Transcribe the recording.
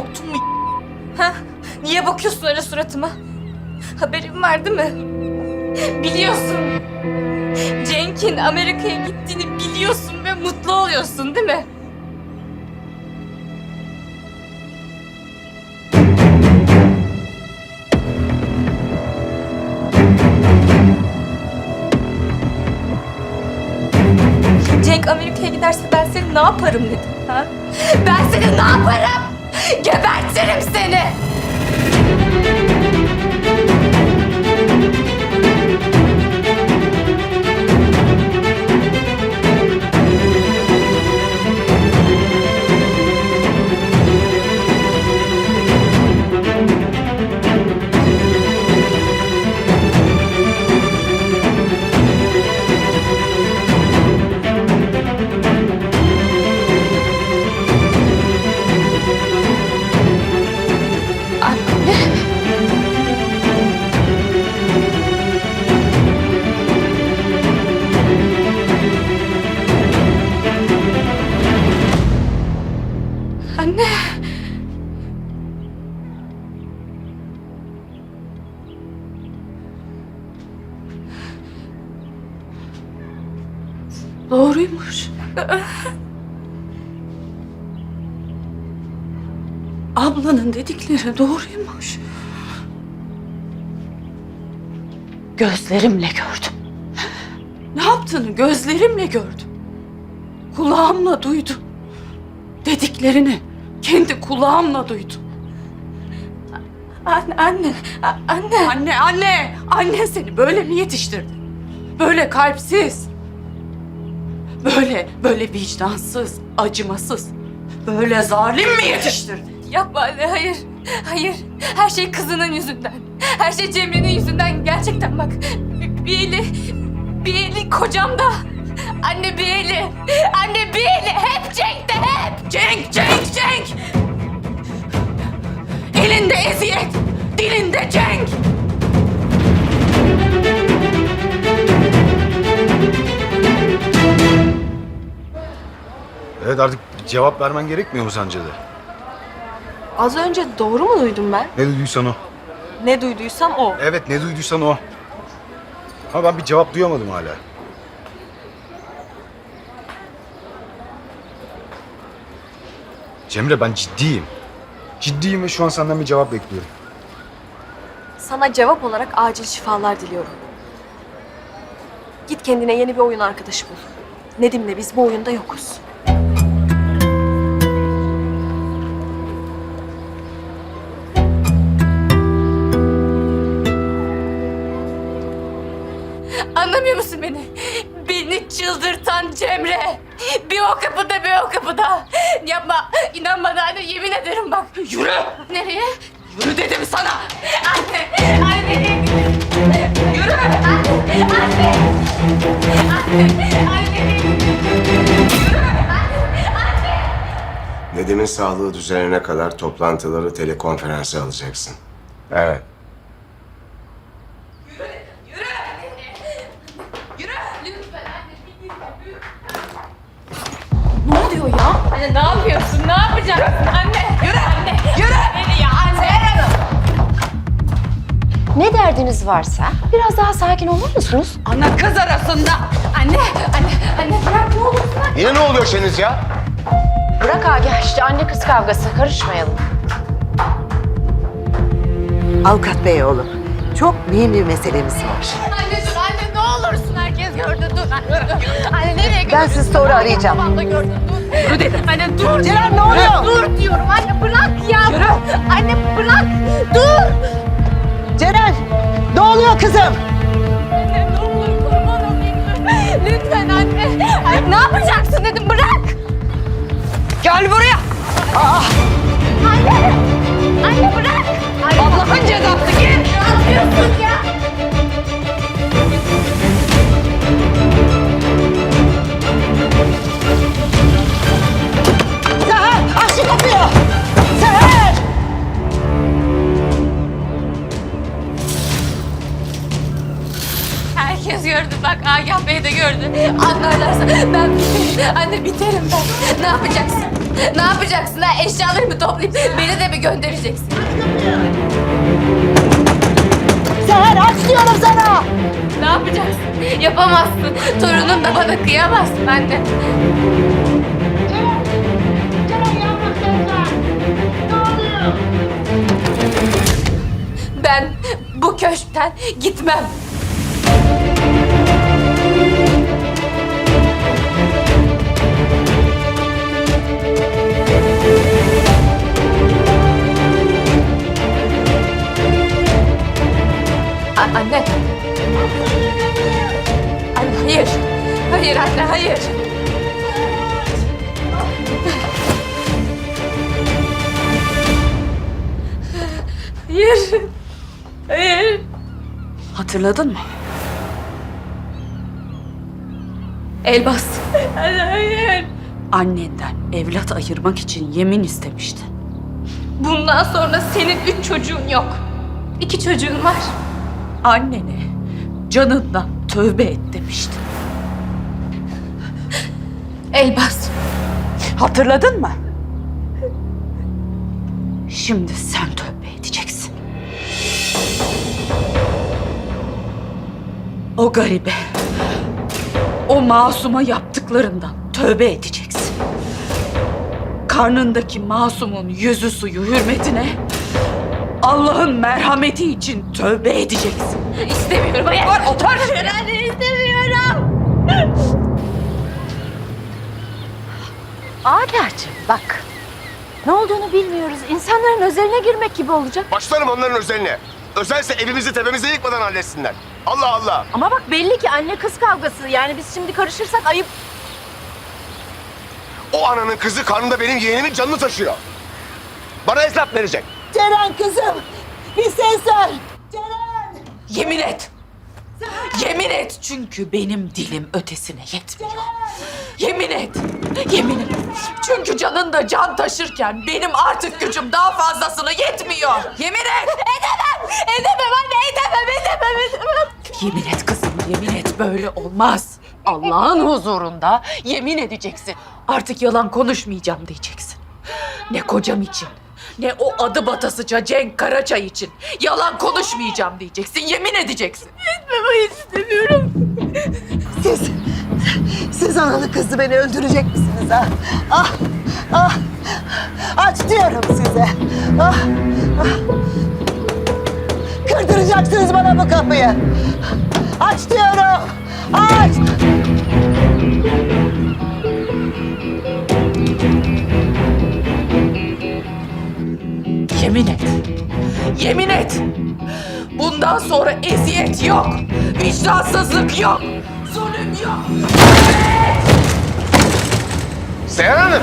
Korktun mu? Ha? Niye bakıyorsun öyle suratıma? Haberin var değil mi? Biliyorsun. Cenk'in Amerika'ya gittiğini biliyorsun ve mutlu oluyorsun değil mi? Cenk Amerika'ya giderse ben seni ne yaparım dedim ha? Ben seni ne yaparım? Gebertirim seni! Doğruymuş. Ablanın dedikleri doğruymuş. Gözlerimle gördüm. Ne yaptığını gözlerimle gördüm. Kulağımla duydum. Dediklerini kendi kulağımla duydum. Anne, anne, anne. Anne, anne, anne seni böyle mi yetiştirdi? Böyle kalpsiz. Böyle, böyle vicdansız, acımasız. Böyle zalim mi yetiştirdi? Yapma anne, hayır. Hayır, her şey kızının yüzünden. Her şey Cemre'nin yüzünden. Gerçekten bak, bir eli, bir eli kocamda. Anne bir eli, anne bir eli. Hep Cenk'te, hep. Cenk, Cenk, Cenk! Elinde eziyet, dilinde Cenk! Evet artık cevap vermen gerekmiyor mu sence de? Az önce doğru mu duydum ben? Ne duyduysan o. Ne duyduysam o. Evet ne duyduysan o. Ama ben bir cevap duyamadım hala. Cemre ben ciddiyim. Ciddiyim ve şu an senden bir cevap bekliyorum. Sana cevap olarak acil şifalar diliyorum. Git kendine yeni bir oyun arkadaşı bul. Nedim'le biz bu oyunda yokuz. Çıldırtan Cemre. Bir o kapıda bir o kapıda. Yapma. İnan bana anne yemin ederim bak. Yürü! Nereye? Yürü dedim sana! Anne. Anne. Yürü. Anne. Anne. Anne. Anne. Nedim'in sağlığı düzelene kadar toplantıları telekonferansa alacaksın. Evet. Yapacaksın? Anne. Yürü. Anne. Yürü. Beni ya anne. Ne derdiniz varsa biraz daha sakin olur musunuz? Ana kız arasında! Anne. Anne. Anne bırak ne olursun. Yine ne oluyor Şeniz ya? Bırak Agah işte anne kız kavgası karışmayalım. Avukat bey oğlum, çok mühim bir meselemiz var. Anne gördü dur anne dur. Anne nereye gidiyorsun? Ben sizi sonra arayacağım. Babam da gördü dur. Yürü dedim. Anne dur. Ceren ne oluyor? Dur diyorum anne bırak ya. Yürü. Anne bırak. Dur. Ceren, ne oluyor kızım? Anne ne olur kurban olayım. Lütfen anne. Anne ne yapacaksın dedim bırak. Gel buraya! Anne. Anne biterim ben. Ne yapacaksın? Ne yapacaksın ha? Eşyalarımı toplayıp beni de mi göndereceksin? Seher aç diyorum sana. Ne yapacaksın? Yapamazsın. Torunum da bana kıyamazsın anne. Ben bu köşkten gitmem. Anne. Anne hayır. Hayır anne hayır. Hayır. Hayır. Hatırladın mı? Elbas. Hayır. Annenden evlat ayırmak için yemin istemiştin. Bundan sonra senin üç çocuğun yok. İki çocuğun var. Annene canından tövbe et demiştin. Elbas. Hatırladın mı? Şimdi sen tövbe edeceksin. O garibe, o masuma yaptıklarından tövbe edeceksin. Karnındaki masumun yüzü suyu hürmetine Allah'ın merhameti için tövbe edeceksin. İstemiyorum hayır. Var otur. Anne istemiyorum. Agah'cığım bak. Ne olduğunu bilmiyoruz. İnsanların özeline girmek gibi olacak. Başlarım onların özeline. Özelse evimizi tepemizi yıkmadan halletsinler. Allah Allah. Ama bak belli ki anne kız kavgası. Yani biz şimdi karışırsak ayıp. O ananın kızı karnında benim yeğenimin canını taşıyor. Bana hesap verecek. Ceren kızım. Bir ses ver. Ceren. Yemin et. Yemin et çünkü benim dilim ötesine yetmiyor. Yemin et. Yemin et. Çünkü canın da can taşırken benim artık gücüm daha fazlasına yetmiyor. Yemin et. Edemem. Edemem anne edemem edemem edemem. Yemin et kızım, yemin et böyle olmaz. Allah'ın huzurunda yemin edeceksin. Artık yalan konuşmayacağım diyeceksin. Ne kocam için, ne o adı batasıca Cenk Karaçay için yalan konuşmayacağım diyeceksin, yemin edeceksin. Siz, siz analı kızı beni öldürecek misiniz ha? Ah, ah. Aç diyorum size. Ah, ah. Kırdıracaksınız bana bu kapıyı. Aç diyorum. Aç. Yemin et. Yemin et. Bundan sonra eziyet yok. Vicdansızlık yok. Zulüm yok. Seher Hanım.